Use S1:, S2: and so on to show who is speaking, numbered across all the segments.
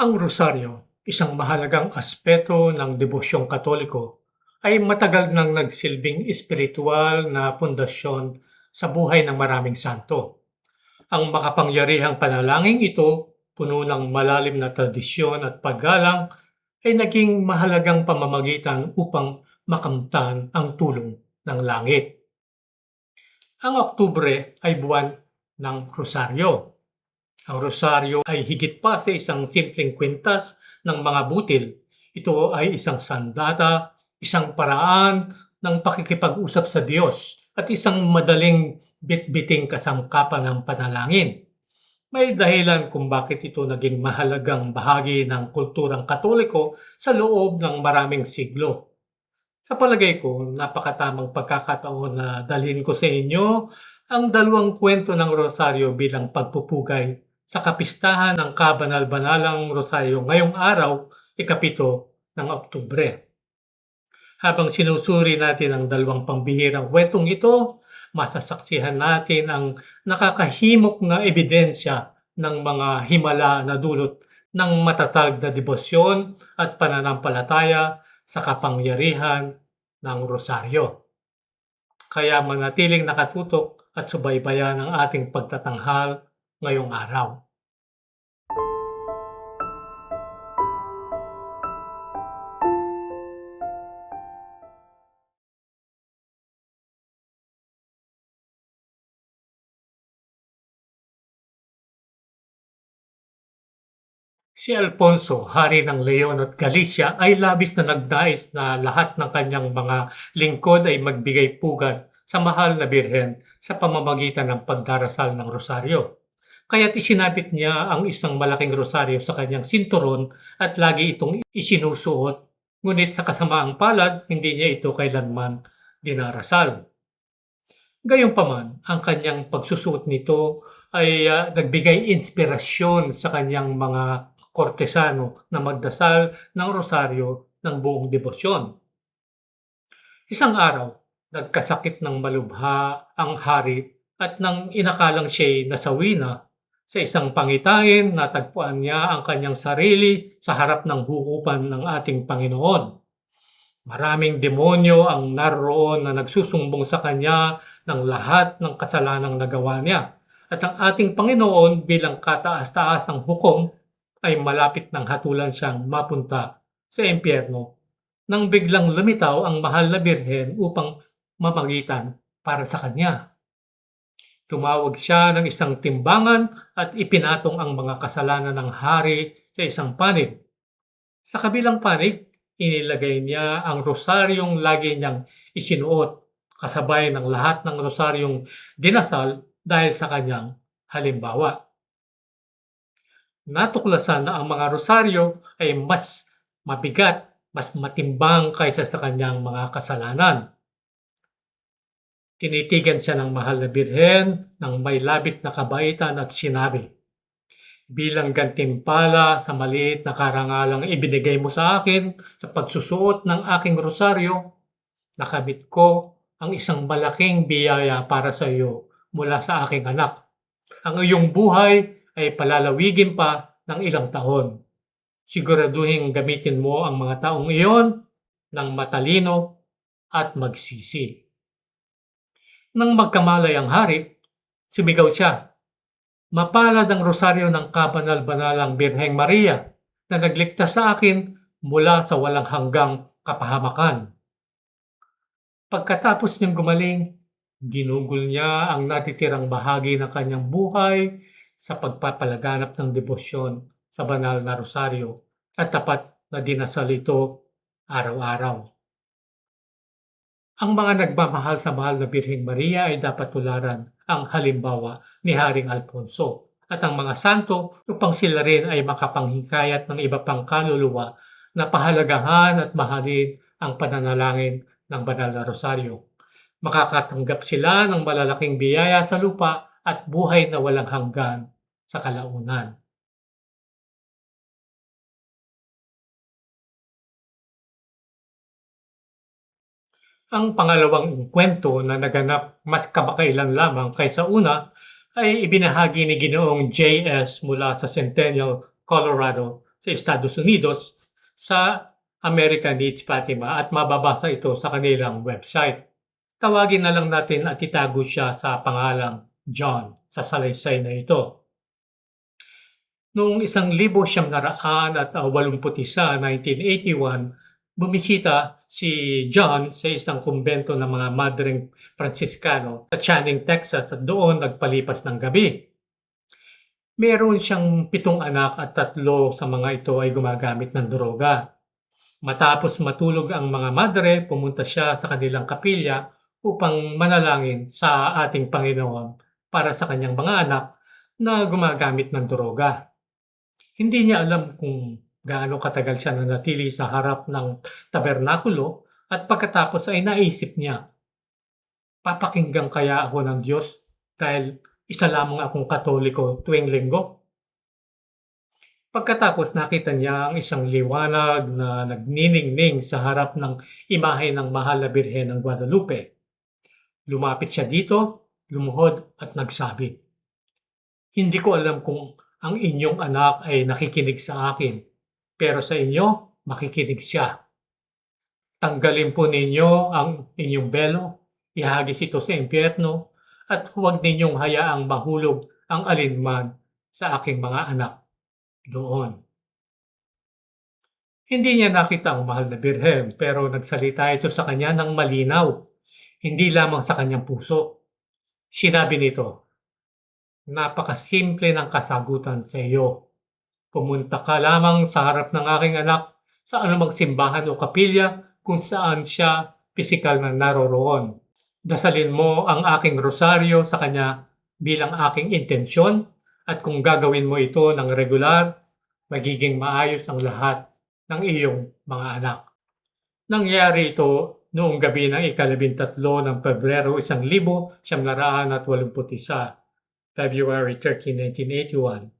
S1: Ang rosaryo, isang mahalagang aspeto ng debosyong katoliko, ay matagal nang nagsilbing espiritual na pundasyon sa buhay ng maraming santo. Ang makapangyarihang panalangin ito, puno ng malalim na tradisyon at paggalang, ay naging mahalagang pamamagitan upang makamtan ang tulong ng langit. Ang Oktubre ay buwan ng Rosaryo. Ang Rosaryo ay higit pa sa isang simpleng kwintas ng mga butil. Ito ay isang sandata, isang paraan ng pakikipag-usap sa Diyos at isang madaling bitbiting kasangkapan ng panalangin. May dahilan kung bakit ito naging mahalagang bahagi ng kulturang katoliko sa loob ng maraming siglo. Sa palagay ko, napakatamang pagkakataon na dalhin ko sa inyo ang dalawang kwento ng Rosaryo bilang pagpupugay sa kapistahan ng kabanal-banalang Rosaryo ngayong araw, ikapito ng Oktubre. Habang sinusuri natin ang dalawang pambihirang kwentong ito, masasaksihan natin ang nakakahimok na ebidensya ng mga himala na dulot ng matatag na debosyon at pananampalataya sa kapangyarihan ng rosaryo. Kaya manatiling nakatutok at subaybayan ang ating pagtatanghal ngayong araw. Si Alfonso, hari ng Leon at Galicia, ay labis na nagdais na lahat ng kanyang mga lingkod ay magbigay pugad sa mahal na birhen sa pamamagitan ng pagdarasal ng rosaryo. Kaya't isinabit niya ang isang malaking rosaryo sa kanyang sinturon at lagi itong isinusuot. Ngunit sa kasamaang palad, hindi niya ito kailanman dinarasal. Gayunpaman, ang kanyang pagsusuot nito ay ah, nagbigay inspirasyon sa kanyang mga kortesano na magdasal ng rosaryo ng buong debosyon. Isang araw, nagkasakit ng malubha ang hari at nang inakalang siya'y nasawi na, sa isang pangitain natagpuan niya ang kanyang sarili sa harap ng hukupan ng ating Panginoon. Maraming demonyo ang naroon na nagsusumbong sa kanya ng lahat ng kasalanang nagawa niya. At ang ating Panginoon bilang kataas-taasang hukom ay malapit ng hatulan siyang mapunta sa impyerno nang biglang lumitaw ang mahal na birhen upang mamagitan para sa kanya. Tumawag siya ng isang timbangan at ipinatong ang mga kasalanan ng hari sa isang panig. Sa kabilang panig, inilagay niya ang rosaryong lagi niyang isinuot kasabay ng lahat ng rosaryong dinasal dahil sa kanyang halimbawa natuklasan na ang mga rosaryo ay mas mabigat, mas matimbang kaysa sa kanyang mga kasalanan. Tinitigan siya ng mahal na birhen ng may labis na kabaitan at sinabi, Bilang gantimpala sa maliit na karangalang ibinigay mo sa akin sa pagsusuot ng aking rosaryo, nakamit ko ang isang malaking biyaya para sa iyo mula sa aking anak. Ang iyong buhay ay palalawigin pa ng ilang taon. Siguraduhin gamitin mo ang mga taong iyon ng matalino at magsisi. Nang magkamalay ang hari, sumigaw siya, Mapalad ang rosaryo ng kabanal-banalang Birheng Maria na nagligtas sa akin mula sa walang hanggang kapahamakan. Pagkatapos niyang gumaling, ginugol niya ang natitirang bahagi ng kanyang buhay sa pagpapalaganap ng debosyon sa banal na rosaryo at tapat na dinasal ito araw-araw. Ang mga nagmamahal sa mahal na Birheng Maria ay dapat tularan ang halimbawa ni Haring Alfonso at ang mga santo upang sila rin ay makapanghikayat ng iba pang kaluluwa na pahalagahan at mahalin ang pananalangin ng banal na rosaryo. Makakatanggap sila ng malalaking biyaya sa lupa at buhay na walang hanggan sa kalaunan. Ang pangalawang kwento na naganap mas kamakailan lamang kaysa una ay ibinahagi ni Ginoong J.S. mula sa Centennial, Colorado sa Estados Unidos sa American Needs Fatima at mababasa ito sa kanilang website. Tawagin na lang natin at itago siya sa pangalang John sa salaysay na ito. Noong isang libo siyam naraan at uh, walumput isa, 1981, bumisita si John sa isang kumbento ng mga Madreng Franciscano sa Channing, Texas at doon nagpalipas ng gabi. Meron siyang pitong anak at tatlo sa mga ito ay gumagamit ng droga. Matapos matulog ang mga madre, pumunta siya sa kanilang kapilya upang manalangin sa ating Panginoon para sa kanyang mga anak na gumagamit ng droga. Hindi niya alam kung gaano katagal siya nanatili sa harap ng tabernakulo at pagkatapos ay naisip niya, papakinggan kaya ako ng Diyos dahil isa lamang akong katoliko tuwing linggo? Pagkatapos nakita niya ang isang liwanag na nagniningning sa harap ng imahe ng mahal na birhen ng Guadalupe. Lumapit siya dito, lumuhod at nagsabi, Hindi ko alam kung ang inyong anak ay nakikinig sa akin, pero sa inyo, makikinig siya. Tanggalin po ninyo ang inyong belo, ihagis ito sa impyerno, at huwag ninyong hayaang mahulog ang alinman sa aking mga anak doon. Hindi niya nakita ang mahal na birhen pero nagsalita ito sa kanya ng malinaw, hindi lamang sa kanyang puso. Sinabi nito, Napakasimple ng kasagutan sa iyo. Pumunta ka lamang sa harap ng aking anak sa anumang simbahan o kapilya kung saan siya pisikal na naroroon. Dasalin mo ang aking rosaryo sa kanya bilang aking intensyon at kung gagawin mo ito ng regular, magiging maayos ang lahat ng iyong mga anak. Nangyari ito noong gabi ng ikalabintatlo ng Pebrero isang libo siyam naraan at walumput isa, February 13, 1981.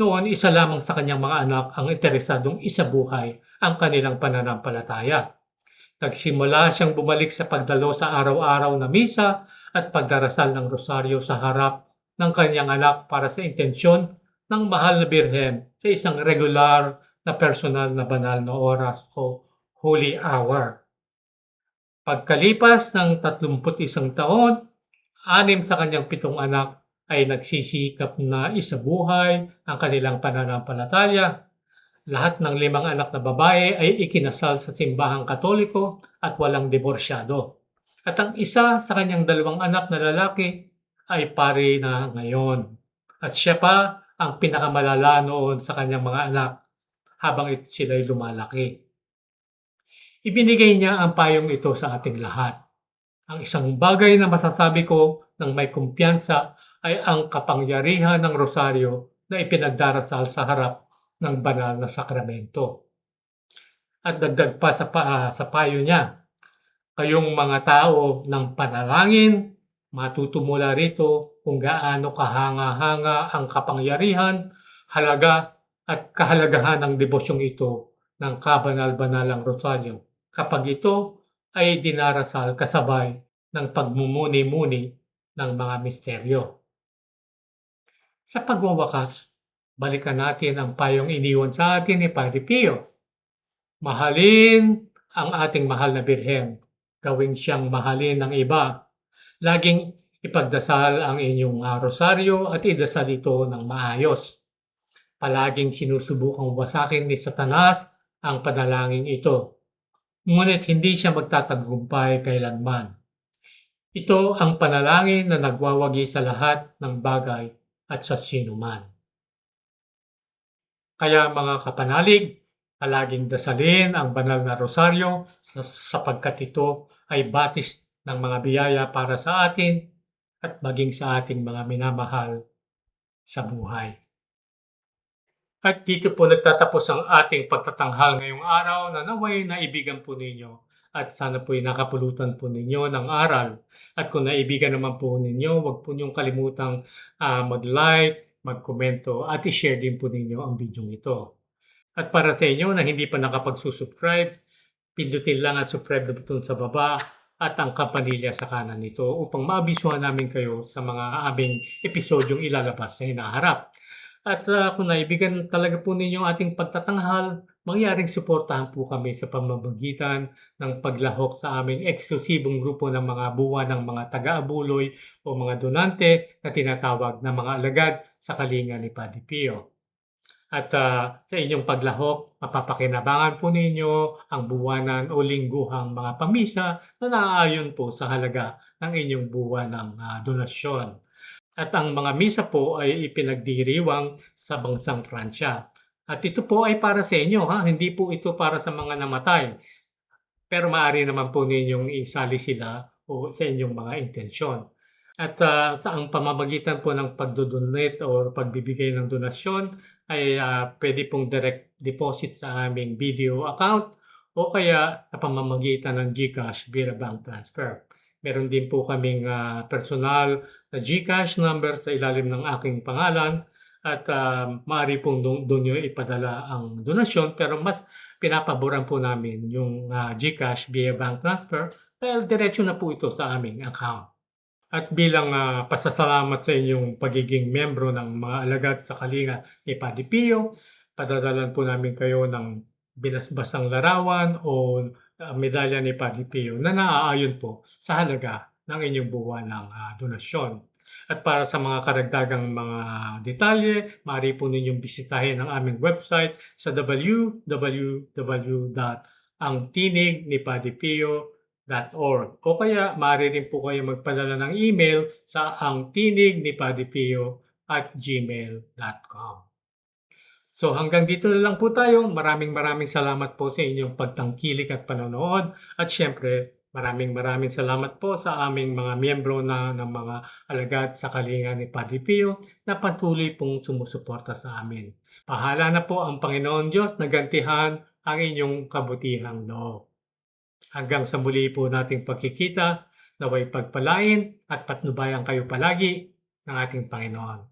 S1: Noon, isa lamang sa kanyang mga anak ang interesadong isabuhay ang kanilang pananampalataya. Nagsimula siyang bumalik sa pagdalo sa araw-araw na misa at pagdarasal ng rosaryo sa harap ng kanyang anak para sa intensyon ng mahal na birhen sa isang regular na personal na banal na oras o holy hour. Pagkalipas ng 31 taon, anim sa kanyang pitong anak ay nagsisikap na isabuhay ang kanilang pananampalataya. Lahat ng limang anak na babae ay ikinasal sa simbahang katoliko at walang diborsyado. At ang isa sa kanyang dalawang anak na lalaki ay pari na ngayon. At siya pa ang pinakamalala noon sa kanyang mga anak habang sila'y lumalaki. Ibinigay niya ang payong ito sa ating lahat. Ang isang bagay na masasabi ko ng may kumpiyansa ay ang kapangyarihan ng rosaryo na ipinagdarasal sa harap ng banal na sakramento. At dagdag pa sa, pa, sa payo niya, kayong mga tao ng panalangin, matutumula rito kung gaano kahanga-hanga ang kapangyarihan, halaga at kahalagahan ng debosyong ito ng kabanal-banalang rosaryo kapag ito ay dinarasal kasabay ng pagmumuni-muni ng mga misteryo. Sa pagwawakas, balikan natin ang payong iniwan sa atin ni Padre Pio. Mahalin ang ating mahal na birhen. Gawin siyang mahalin ng iba. Laging ipagdasal ang inyong uh, rosaryo at idasal ito ng maayos. Palaging sinusubukang wasakin ni Satanas ang panalangin ito. Ngunit hindi siya magtatagumpay kailanman. Ito ang panalangin na nagwawagi sa lahat ng bagay at sa sinuman. Kaya mga kapanalig, palaging dasalin ang banal na rosaryo sapagkat ito ay batis ng mga biyaya para sa atin at maging sa ating mga minamahal sa buhay. At dito po nagtatapos ang ating pagtatanghal ngayong araw na naway naibigan po ninyo at sana po ay nakapulutan po ninyo ng aral. At kung naibigan naman po ninyo, huwag po niyong kalimutang uh, mag-like, mag-komento at i-share din po ninyo ang video ito. At para sa inyo na hindi pa nakapagsusubscribe, pindutin lang at subscribe na button sa baba at ang kampanilya sa kanan nito upang maabisuhan namin kayo sa mga aming episodyong ilalabas sa hinaharap. At, ah, kung naibigan talaga po ninyo ating pagtatanghal, mangyaring suportahan po kami sa pamamagitan ng paglahok sa aming eksklusibong grupo ng mga buwan ng mga taga-abuloy o mga donante na tinatawag na mga alagad sa kalinga ni Padre Pio. At, ah, sa inyong paglahok, mapapakinabangan po ninyo ang buwanan o lingguhang mga pamisa na naaayon po sa halaga ng inyong buwan ng, ah, donasyon. At ang mga misa po ay ipinagdiriwang sa bansang Pransya. At ito po ay para sa inyo ha, hindi po ito para sa mga namatay. Pero maaari naman po ninyong isali sila o sa inyong mga intensyon. At, ah, sa ang pamamagitan po ng pagdo-donate or pagbibigay ng donasyon ay, ah, puwede pong direct deposit sa aming BDO account o kaya sa pamamagitan ng GCash via bank transfer. Meron din po kaming, ah, personal na GCash number sa ilalim ng aking pangalan at, ah, maaari pong dun niyo ipadala ang donasyon pero mas pinapaboran po namin yung, ah, GCash via bank transfer dahil diretso na po ito sa aming account. At bilang, ah, pasasalamat sa inyong pagiging miyembro ng mga alagad sa kalinga ni Padre Pio, padadalhan po namin kayo ng binasbasang larawan o, ah, medalya ni Padre Pio na naaayon po sa halaga ng inyong buwan ng, ah, donasyon. At para sa mga karagdagang mga detalye, maaari po ninyong bisitahin ang aming website sa www.angtinignipadrepio.org o kaya maaari rin po kayong magpadala ng email sa angtinignipadrepio@gmail.com. So hanggang dito na lang po tayo. Maraming maraming salamat po sa inyong pagtangkilik at panonood at siyempre maraming maraming salamat po sa aming mga miyembro na ng mga alagad sa kalinga ni Padre Pio na patuloy pong sumusuporta sa amin. Bahala na po ang Panginoon Diyos na gantihan ang inyong kabutihang loob. Hanggang sa muli po nating pagkikita, naway pagpalain at patnubayan kayo palagi ng ating Panginoon.